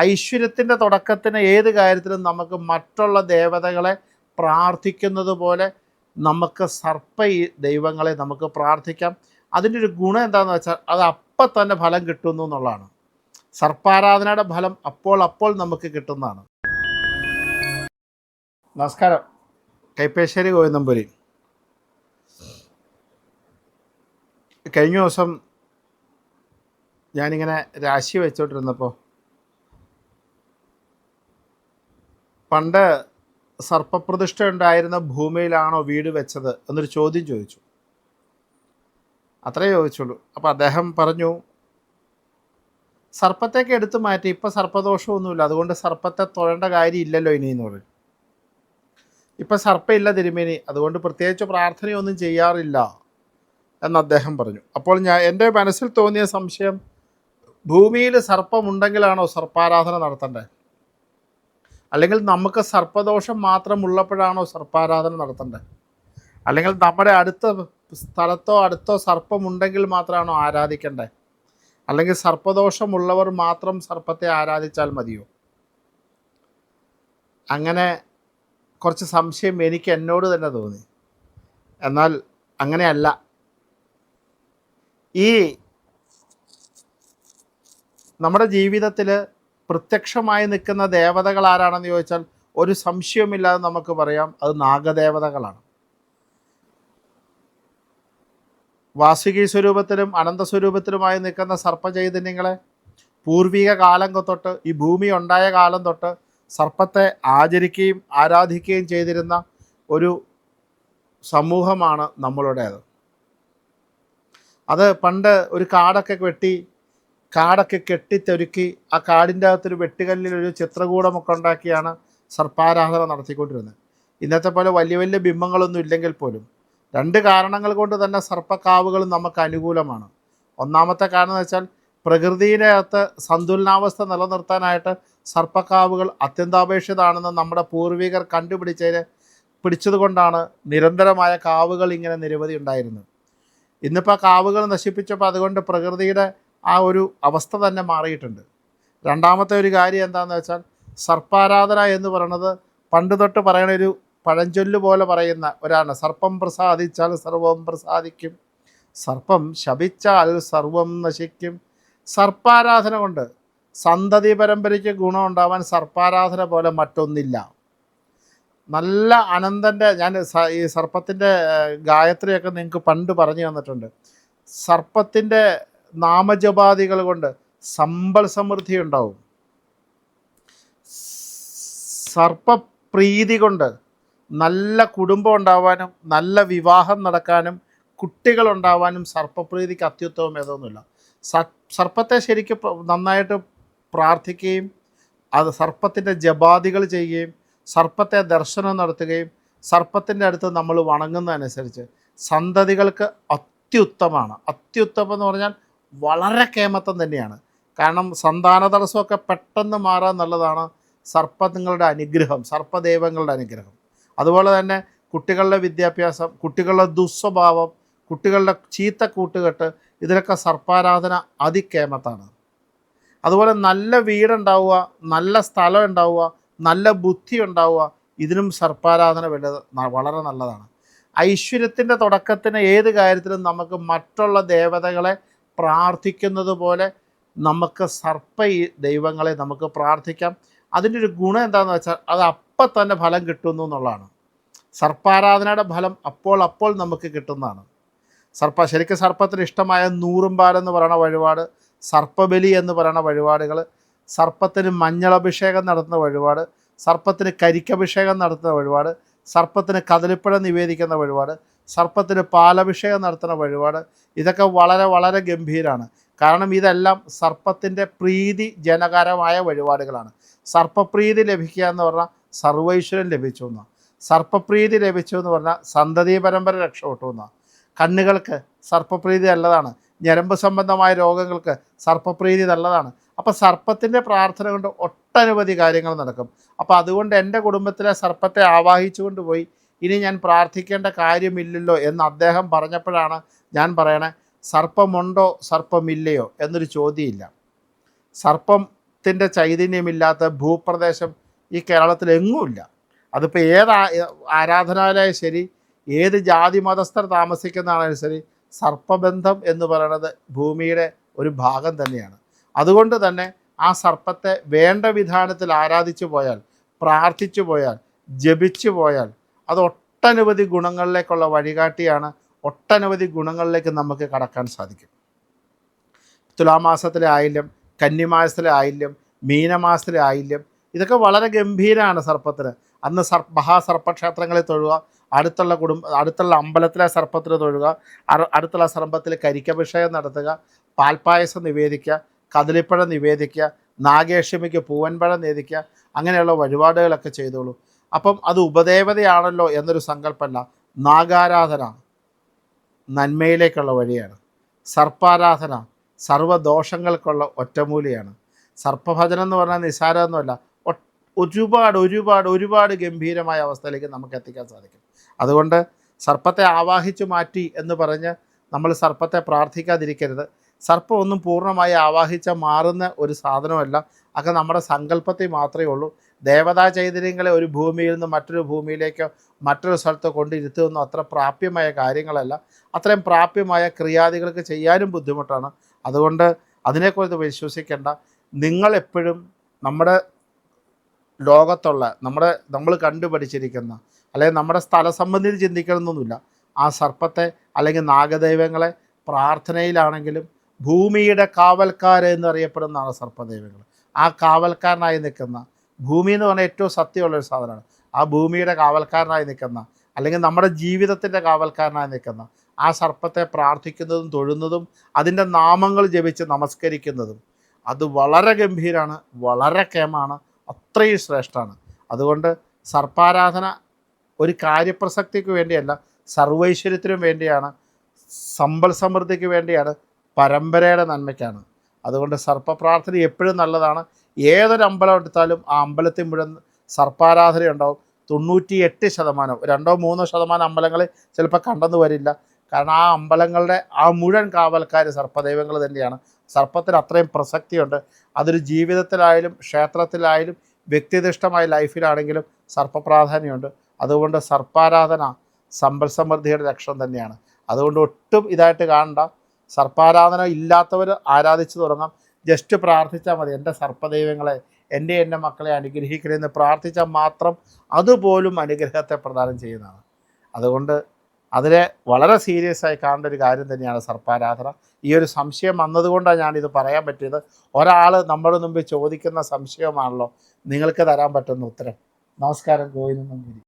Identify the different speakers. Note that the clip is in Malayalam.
Speaker 1: ഐശ്വര്യത്തിന്റെ തുടക്കത്തിന് ഏത് കാര്യത്തിലും നമുക്ക് മറ്റുള്ള ദേവതകളെ പ്രാർത്ഥിക്കുന്നത് പോലെ നമുക്ക് സർപ്പ ദൈവങ്ങളെ നമുക്ക് പ്രാർത്ഥിക്കാം. അതിന്റെ ഒരു ഗുണം എന്താണെന്ന് വെച്ചാൽ അത് അപ്പം തന്നെ ഫലം കിട്ടുന്നു എന്നുള്ളതാണ്. സർപ്പാരാധനയുടെ ഫലം അപ്പോൾ അപ്പോൾ നമുക്ക് കിട്ടുന്നതാണ്. നമസ്കാരം. കൈപ്പേശ്ശേരി ഗോവിന്ദമ്പുരി. കഴിഞ്ഞ ദിവസം ഞാനിങ്ങനെ രാശി വെച്ചോണ്ടിരുന്നപ്പോൾ പണ്ട് സർപ്പപ്രതിഷ്ഠ ഉണ്ടായിരുന്ന ഭൂമിയിലാണോ വീട് വെച്ചത് എന്നൊരു ചോദ്യം ചോദിച്ചു. അത്രേ ചോദിച്ചുള്ളൂ. അപ്പോൾ അദ്ദേഹം പറഞ്ഞു സർപ്പത്തേക്ക് എടുത്തു മാറ്റി ഇപ്പം സർപ്പദോഷമൊന്നുമില്ല. അതുകൊണ്ട് സർപ്പത്തെ തൊഴേണ്ട കാര്യമില്ലല്ലോ ഇനി എന്ന് പറഞ്ഞു. ഇപ്പം സർപ്പമില്ല തിരുമേനി. അതുകൊണ്ട് പ്രത്യേകിച്ച് പ്രാർത്ഥനയൊന്നും ചെയ്യാറില്ല എന്ന് അദ്ദേഹം പറഞ്ഞു. അപ്പോൾ ഞാൻ എന്റെ മനസ്സിൽ തോന്നിയ സംശയം ഭൂമിയിൽ സർപ്പമുണ്ടെങ്കിലാണോ സർപ്പാരാധന നടത്തേണ്ടത്? അല്ലെങ്കിൽ നമുക്ക് സർപ്പദോഷം മാത്രമുള്ളപ്പോഴാണോ സർപ്പാരാധന നടത്തേണ്ടത്? അല്ലെങ്കിൽ നമ്മുടെ അടുത്ത സ്ഥലത്തോ അടുത്തോ സർപ്പമുണ്ടെങ്കിൽ മാത്രമാണോ ആരാധിക്കേണ്ടത്? അല്ലെങ്കിൽ സർപ്പദോഷമുള്ളവർ മാത്രം സർപ്പത്തെ ആരാധിച്ചാൽ മതിയോ? അങ്ങനെ കുറച്ച് സംശയം എനിക്ക് എന്നോട് തന്നെ തോന്നി. എന്നാൽ അങ്ങനെയല്ല. ഈ നമ്മുടെ ജീവിതത്തിൽ പ്രത്യക്ഷമായി നിൽക്കുന്ന ദേവതകൾ ആരാണെന്ന് ചോദിച്ചാൽ ഒരു സംശയവുമില്ലാതെ നമുക്ക് പറയാം അത് നാഗദേവതകളാണ്. വാസുകി സ്വരൂപത്തിലും അനന്ത സ്വരൂപത്തിലുമായി നിൽക്കുന്ന സർപ്പചൈതന്യങ്ങളെ പൂർവിക കാലം തൊട്ട് ഈ ഭൂമി ഉണ്ടായ കാലം തൊട്ട് സർപ്പത്തെ ആചരിക്കുകയും ആരാധിക്കുകയും ചെയ്തിരുന്ന ഒരു സമൂഹമാണ് നമ്മളുടേത്. അത് പണ്ട് ഒരു കാടൊക്കെ വെട്ടി കാടൊക്കെ കെട്ടിത്തൊരുക്കി ആ കാടിന്റെ അകത്തൊരു വെട്ടുകല്ലിൽ ഒരു ചിത്രകൂടമൊക്കെ ഉണ്ടാക്കിയാണ് സർപ്പാരാധന നടത്തിക്കൊണ്ടിരുന്നത്. ഇന്നത്തെ പോലെ വലിയ വലിയ ബിംബങ്ങളൊന്നും ഇല്ലെങ്കിൽ പോലും രണ്ട് കാരണങ്ങൾ കൊണ്ട് തന്നെ സർപ്പക്കാവുകൾ നമുക്ക് അനുകൂലമാണ്. ഒന്നാമത്തെ കാരണം എന്ന് വെച്ചാൽ പ്രകൃതിയുടെ അകത്ത് സന്തുലനാവസ്ഥ നിലനിർത്താനായിട്ട് സർപ്പക്കാവുകൾ അത്യന്താപേക്ഷിതാണെന്ന് നമ്മുടെ പൂർവികർ കണ്ടുപിടിച്ചതിന് പിടിച്ചതുകൊണ്ടാണ് നിരന്തരമായ കാവുകൾ ഇങ്ങനെ നിരവധി ഉണ്ടായിരുന്നത്. ഇന്നിപ്പോൾ കാവുകൾ നശിപ്പിച്ചപ്പോൾ അതുകൊണ്ട് പ്രകൃതിയുടെ ആ ഒരു അവസ്ഥ തന്നെ മാറിയിട്ടുണ്ട്. രണ്ടാമത്തെ ഒരു കാര്യം എന്താണെന്ന് വെച്ചാൽ സർപ്പാരാധന എന്ന് പറയുന്നത് പണ്ട് തൊട്ട് പറയണ ഒരു പഴഞ്ചൊല്ല് പോലെ പറയുന്ന ഒരാണ്. സർപ്പം പ്രസാദിച്ചാൽ സർവം പ്രസാദിക്കും. സർപ്പം ശപിച്ചാൽ സർവം നശിക്കും. സർപ്പാരാധന കൊണ്ട് സന്തതി പരമ്പരയ്ക്ക് ഗുണം ഉണ്ടാവാൻ സർപ്പാരാധന പോലെ മറ്റൊന്നില്ല. നല്ല അനന്തന്റെ ഞാൻ ഈ സർപ്പത്തിന്റെ ഗായത്രിയൊക്കെ നിങ്ങൾക്ക് പണ്ട് പറഞ്ഞു തന്നിട്ടുണ്ട്. സർപ്പത്തിന്റെ നാമജപാദികൾ കൊണ്ട് സമ്പൽ സമൃദ്ധി ഉണ്ടാവും. സർപ്പപ്രീതി കൊണ്ട് നല്ല കുടുംബം ഉണ്ടാവാനും നല്ല വിവാഹം നടക്കാനും കുട്ടികൾ ഉണ്ടാവാനും സർപ്പപ്രീതിക്ക് അത്യുത്തമം ഏതൊന്നുമില്ല. സർ- സർപ്പത്തെ ശരിക്കും നന്നായിട്ട് പ്രാർത്ഥിക്കുകയും അത് സർപ്പത്തിന്റെ ജപാദികൾ ചെയ്യുകയും സർപ്പത്തെ ദർശനം നടത്തുകയും സർപ്പത്തിന്റെ അടുത്ത് നമ്മൾ വണങ്ങുന്നതനുസരിച്ച് സന്തതികൾക്ക് അത്യുത്തമാണ്. അത്യുത്തമം എന്ന് പറഞ്ഞാൽ വളരെ കേമത്തം തന്നെയാണ്. കാരണം സന്താന തടസ്സമൊക്കെ പെട്ടെന്ന് മാറാൻ നല്ലതാണ് സർപ്പങ്ങളുടെ അനുഗ്രഹം സർപ്പദൈവങ്ങളുടെ അനുഗ്രഹം. അതുപോലെ തന്നെ കുട്ടികളുടെ വിദ്യാഭ്യാസം കുട്ടികളുടെ ദുസ്വഭാവം കുട്ടികളുടെ ചീത്ത കൂട്ടുകെട്ട് ഇതിലൊക്കെ സർപ്പാരാധന അതിക്കേമത്താണ് അതുപോലെ നല്ല വീടുണ്ടാവുക നല്ല സ്ഥലം ഉണ്ടാവുക നല്ല ബുദ്ധി ഉണ്ടാവുക ഇതിനും സർപ്പാരാധന വളരെ നല്ലതാണ്. ഐശ്വര്യത്തിന്റെ തുടക്കത്തിന് ഏത് കാര്യത്തിലും നമുക്ക് മറ്റുള്ള ദേവതകളെ പ്രാർത്ഥിക്കുന്നത് പോലെ നമുക്ക് സർപ്പ ഈ ദൈവങ്ങളെ നമുക്ക് പ്രാർത്ഥിക്കാം. അതിന്റെ ഒരു ഗുണം എന്താണെന്ന് വെച്ചാൽ അത് അപ്പം തന്നെ ഫലം കിട്ടുന്നു എന്നുള്ളതാണ്. സർപ്പാരാധനയുടെ ഫലം അപ്പോൾ അപ്പോൾ നമുക്ക് കിട്ടുന്നതാണ്. സർപ്പ ശരിക്കും സർപ്പത്തിന് ഇഷ്ടമായ നൂറുംപാൽ എന്ന് പറയുന്ന വഴിപാട് സർപ്പബലി എന്ന് പറയുന്ന വഴിപാടുകൾ സർപ്പത്തിന് മഞ്ഞളഭിഷേകം നടത്തുന്ന വഴിപാട് സർപ്പത്തിന് കരിക്കഭിഷേകം നടത്തുന്ന വഴിപാട് സർപ്പത്തിന് കദളിപ്പഴം നിവേദിക്കുന്ന വഴിപാട് സർപ്പത്തിന് പാലഭിഷേകം നടത്തുന്ന വഴിപാട്. ഇതൊക്കെ വളരെ വളരെ ഗംഭീരമാണ് കാരണം ഇതെല്ലാം സർപ്പത്തിന്റെ പ്രീതി ജനകരമായ വഴിപാടുകളാണ്. സർപ്പപ്രീതി ലഭിക്കുക എന്ന് പറഞ്ഞാൽ സർവൈശ്വര്യം ലഭിച്ചു എന്നാണ്. സർപ്പപ്രീതി ലഭിച്ചു എന്ന് പറഞ്ഞാൽ സന്തതി പരമ്പര രക്ഷപ്പെട്ടു എന്നാണ്. കണ്ണുകൾക്ക് സർപ്പപ്രീതി നല്ലതാണ്. ഞരമ്പ് സംബന്ധമായ രോഗങ്ങൾക്ക് സർപ്പപ്രീതി നല്ലതാണ്. അപ്പോൾ സർപ്പത്തിന്റെ പ്രാർത്ഥന കൊണ്ട് ഒട്ടനവധി കാര്യങ്ങൾ നടക്കും. അപ്പോൾ അതുകൊണ്ട് എന്റെ കുടുംബത്തിലെ സർപ്പത്തെ ആവാഹിച്ചുകൊണ്ട് പോയി ഇനി ഞാൻ പ്രാർത്ഥിക്കേണ്ട കാര്യമില്ലല്ലോ എന്ന് അദ്ദേഹം പറഞ്ഞപ്പോഴാണ് ഞാൻ പറയണേ സർപ്പമുണ്ടോ സർപ്പമില്ലയോ എന്നൊരു ചോദ്യമില്ല. സർപ്പം സർപ്പത്തിന്റെ ചൈതന്യമില്ലാത്ത ഭൂപ്രദേശം ഈ കേരളത്തിൽ എങ്ങുമില്ല അതിപ്പോൾ ഏത് ആരാധനാലയം ശരി ഏത് ജാതി മതസ്ഥർ താമസിക്കുന്നതാണെങ്കിലും ശരി സർപ്പബന്ധം എന്ന് പറയുന്നത് ഭൂമിയുടെ ഒരു ഭാഗം തന്നെയാണ്. അതുകൊണ്ട് തന്നെ ആ സർപ്പത്തെ വേണ്ട വിധാനത്തിൽ ആരാധിച്ചു പോയാൽ പ്രാർത്ഥിച്ചു പോയാൽ ജപിച്ചു പോയാൽ അത് ഒട്ടനവധി ഗുണങ്ങളിലേക്കുള്ള വഴികാട്ടിയാണ് ഒട്ടനവധി ഗുണങ്ങളിലേക്ക് നമുക്ക് കടക്കാൻ സാധിക്കും. തുലാമാസത്തിലെ ആയില്യം കന്നിമാസത്തിലെ ആയില്യം മീനമാസത്തിലെ ആയില്യം ഇതൊക്കെ വളരെ ഗംഭീരമാണ് സർപ്പത്തിന്. അന്ന് സർ മഹാസർപ്പക്ഷേത്രങ്ങളിൽ തൊഴുക അടുത്തുള്ള കുടുംബ അടുത്തുള്ള അമ്പലത്തിലെ സർപ്പത്തിന് തൊഴുക അടുത്തുള്ള സർപ്പത്തിൽ കരിക്കഭിഷേകം നടത്തുക പാൽപ്പായസം നിവേദിക്കുക കദളിപ്പഴം നിവേദിക്കുക നാഗേഷ്യമിക്ക് പൂവൻപഴം നേദിക്കുക അങ്ങനെയുള്ള വഴിപാടുകളൊക്കെ ചെയ്തോളൂ. അപ്പം അത് ഉപദേവതയാണല്ലോ എന്നൊരു സങ്കല്പമല്ല. നാഗാരാധന നന്മയിലേക്കുള്ള വഴിയാണ്. സർപ്പാരാധന സർവദോഷങ്ങൾക്കുള്ള ഒറ്റമൂലിയാണ്. സർപ്പഭജനം എന്ന് പറഞ്ഞാൽ നിസ്സാരമൊന്നുമല്ല. ഒരുപാട് ഒരുപാട് ഒരുപാട് ഗംഭീരമായ അവസ്ഥയിലേക്ക് നമുക്ക് എത്തിക്കാൻ സാധിക്കും. അതുകൊണ്ട് സർപ്പത്തെ ആവാഹിച്ചു മാറ്റി എന്ന് പറഞ്ഞ് നമ്മൾ സർപ്പത്തെ പ്രാർത്ഥിക്കാതിരിക്കരുത്. സർപ്പം ഒന്നും പൂർണമായി ആവാഹിച്ച മാറുന്ന ഒരു സാധനമല്ല. അതൊക്കെ നമ്മുടെ സങ്കല്പത്തിൽ മാത്രമേ ഉള്ളൂ. ദേവതാ ചൈതന്യങ്ങളെ ഒരു ഭൂമിയിൽ നിന്ന് മറ്റൊരു ഭൂമിയിലേക്കോ മറ്റൊരു സ്ഥലത്തോ കൊണ്ടിരുത്തുമെന്നോ അത്ര പ്രാപ്യമായ കാര്യങ്ങളല്ല. അത്രയും പ്രാപ്യമായ ക്രിയാദികൾക്ക് ചെയ്യാനും ബുദ്ധിമുട്ടാണ്. അതുകൊണ്ട് അതിനെക്കുറിച്ച് വിശ്വസിക്കേണ്ട. നിങ്ങളെപ്പോഴും നമ്മുടെ ലോകത്തുള്ള നമ്മുടെ നമ്മൾ കണ്ടുപഠിച്ചിരിക്കുന്ന അല്ലെങ്കിൽ നമ്മുടെ സ്ഥല സംബന്ധിച്ച് ചിന്തിക്കണമെന്നൊന്നുമില്ല. ആ സർപ്പത്തെ അല്ലെങ്കിൽ നാഗദൈവങ്ങളെ പ്രാർത്ഥനയിലാണെങ്കിലും ഭൂമിയുടെ കാവൽക്കാരെന്നറിയപ്പെടുന്നതാണ് സർപ്പദൈവങ്ങൾ. ആ കാവൽക്കാരനായി നിൽക്കുന്ന ഭൂമി എന്ന് പറഞ്ഞാൽ ഏറ്റവും സത്യമുള്ളൊരു സാധനമാണ് ആ ഭൂമിയുടെ കാവൽക്കാരനായി നിൽക്കുന്ന അല്ലെങ്കിൽ നമ്മുടെ ജീവിതത്തിന്റെ കാവൽക്കാരനായി നിൽക്കുന്ന ആ സർപ്പത്തെ പ്രാർത്ഥിക്കുന്നതും തൊഴുന്നതും അതിന്റെ നാമങ്ങൾ ജപിച്ച് നമസ്കരിക്കുന്നതും അത് വളരെ ഗംഭീരമാണ് വളരെ കേമാണ് അത്രയും ശ്രേഷ്ഠമാണ് അതുകൊണ്ട് സർപ്പാരാധന ഒരു കാര്യപ്രസക്തിക്ക് വേണ്ടിയല്ല സർവൈശ്വര്യത്തിനും വേണ്ടിയാണ് സമ്പൽ സമൃദ്ധിക്ക് വേണ്ടിയാണ് പരമ്പരയുടെ നന്മയ്ക്കാണ്. അതുകൊണ്ട് സർപ്പപ്രാർത്ഥന എപ്പോഴും നല്ലതാണ്. ഏതൊരു അമ്പലം എടുത്താലും ആ അമ്പലത്തിൽ മുഴുവൻ സർപ്പാരാധന ഉണ്ടാവും. തൊണ്ണൂറ്റി എട്ട് ശതമാനം രണ്ടോ മൂന്നോ ശതമാനം അമ്പലങ്ങൾ ചിലപ്പോൾ കണ്ടെന്ന് വരില്ല. കാരണം ആ അമ്പലങ്ങളുടെ ആ മുഴുവൻ കാവൽക്കാർ സർപ്പദൈവങ്ങൾ തന്നെയാണ്. സർപ്പത്തിന് അത്രയും പ്രസക്തിയുണ്ട്. അതൊരു ജീവിതത്തിലായാലും ക്ഷേത്രത്തിലായാലും വ്യക്തിനിഷ്ഠമായ ലൈഫിലാണെങ്കിലും സർപ്പപ്രാധാന്യമുണ്ട്. അതുകൊണ്ട് സർപ്പാരാധന സമ്പൽ സമൃദ്ധിയുടെ ലക്ഷണം തന്നെയാണ്. അതുകൊണ്ട് ഒട്ടും ഇതായിട്ട് കാണണ്ട. സർപ്പാരാധന ഇല്ലാത്തവർ ആരാധിച്ചു തുടങ്ങാം. ജസ്റ്റ് പ്രാർത്ഥിച്ചാൽ മതി. എന്റെ സർപ്പദൈവങ്ങളെ എന്റെ എന്റെ മക്കളെ അനുഗ്രഹിക്കണമെന്ന് പ്രാർത്ഥിച്ചാൽ മാത്രം അതുപോലും അനുഗ്രഹത്തെ പ്രദാനം ചെയ്യുന്നതാണ്. അതുകൊണ്ട് അതിനെ വളരെ സീരിയസ് ആയി കാണേണ്ട ഒരു കാര്യം തന്നെയാണ് സർപ്പാരാധന. ഈ ഒരു സംശയം വന്നതുകൊണ്ടാണ് ഞാനിത് പറയാൻ പറ്റിയത്. ഒരാൾ നമ്മുടെ മുമ്പിൽ ചോദിക്കുന്ന സംശയമാണല്ലോ നിങ്ങൾക്ക് തരാൻ പറ്റുന്ന ഉത്തരം. നമസ്കാരം. ഗോവിന്ദൻ നമ്പൂരി